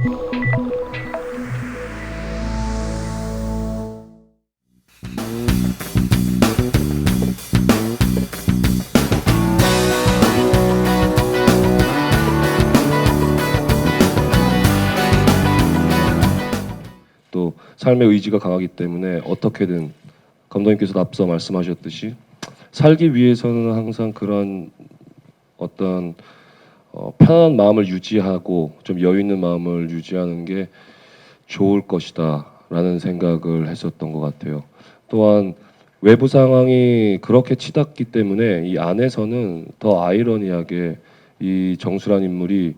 또 삶의 의지가 강하기 때문에 어떻게든 감독님께서도 앞서 말씀하셨듯이 살기 위해서는 항상 그런 어떤 어, 편안한 마음을 유지하고 좀 여유 있는 마음을 유지하는 게 좋을 것이다라는 생각을 했었던 것 같아요. 또한 외부 상황이 그렇게 치닫기 때문에 이 안에서는 더 아이러니하게 이 정수란 인물이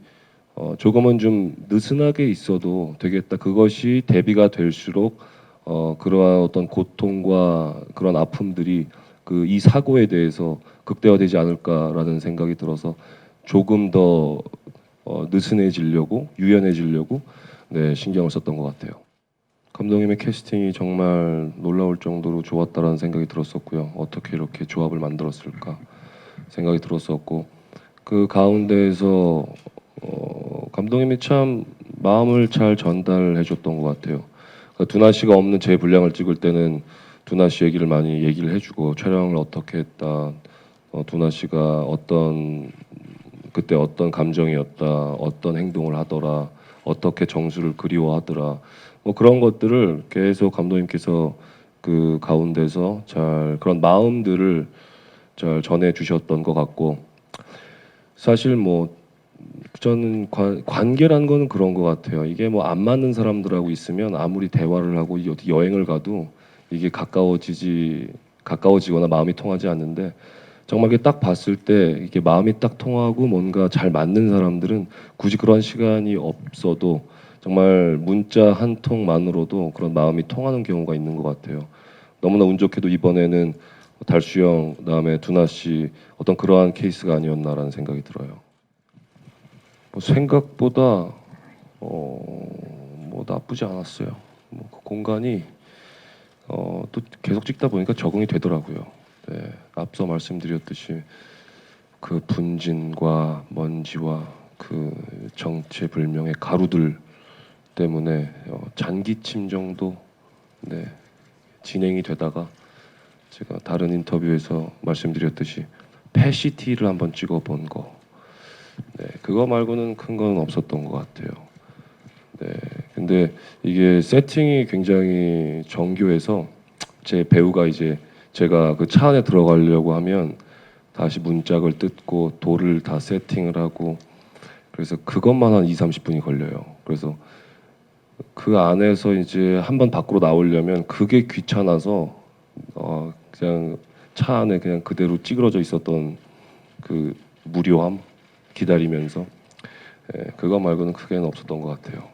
어, 조금은 좀 느슨하게 있어도 되겠다. 그것이 대비가 될수록 어, 그러한 어떤 고통과 그런 아픔들이 그 이 사고에 대해서 극대화되지 않을까라는 생각이 들어서 조금 더 어, 느슨해지려고 유연해지려고 네, 신경을 썼던 것 같아요. 감독님의 캐스팅이 정말 놀라울 정도로 좋았다라는 생각이 들었었고요. 어떻게 이렇게 조합을 만들었을까 생각이 들었었고 그 가운데에서 어, 감독님이 참 마음을 잘 전달해 줬던 것 같아요. 그러니까 두나 씨가 없는 제 분량을 찍을 때는 두나 씨 얘기를 많이 얘기를 해주고 촬영을 어떻게 했다, 어, 두나 씨가 어떤 그때 어떤 감정이었다, 어떤 행동을 하더라, 어떻게 정수를 그리워하더라, 뭐 그런 것들을 계속 감독님께서 그 가운데서 잘 그런 마음들을 잘 전해 주셨던 것 같고 사실 뭐 저는 관, 관계라는 거는 그런 것 같아요. 이게 뭐 안 맞는 사람들하고 있으면 아무리 대화를 하고 이 어디 여행을 가도 이게 가까워지지 가까워지거나 마음이 통하지 않는데 정말 이게 딱 봤을 때 이게 마음이 딱 통하고 뭔가 잘 맞는 사람들은 굳이 그런 시간이 없어도 정말 문자 한 통만으로도 그런 마음이 통하는 경우가 있는 것 같아요. 너무나 운 좋게도 이번에는 달수 형 그다음에 두나 씨 어떤 그러한 케이스가 아니었나라는 생각이 들어요. 뭐 생각보다 어뭐 나쁘지 않았어요. 뭐 그 공간이 어또 계속 찍다 보니까 적응이 되더라고요. 네, 앞서 말씀드렸듯이 그 분진과 먼지와 그 정체불명의 가루들 때문에 어, 잔기침 정도 네, 진행이 되다가 제가 다른 인터뷰에서 말씀드렸듯이 패시티를 한번 찍어본 거 네, 그거 말고는 큰 건 없었던 것 같아요. 네, 근데 이게 세팅이 굉장히 정교해서 제 배우가 이제 제가 그 차 안에 들어가려고 하면 다시 문짝을 뜯고 돌을 다 세팅을 하고 그래서 그것만 한 2, 30분이 걸려요. 그래서 그 안에서 이제 한 번 밖으로 나오려면 그게 귀찮아서 어 그냥 차 안에 그냥 그대로 찌그러져 있었던 그 무료함 기다리면서 예, 그거 말고는 크게는 없었던 것 같아요.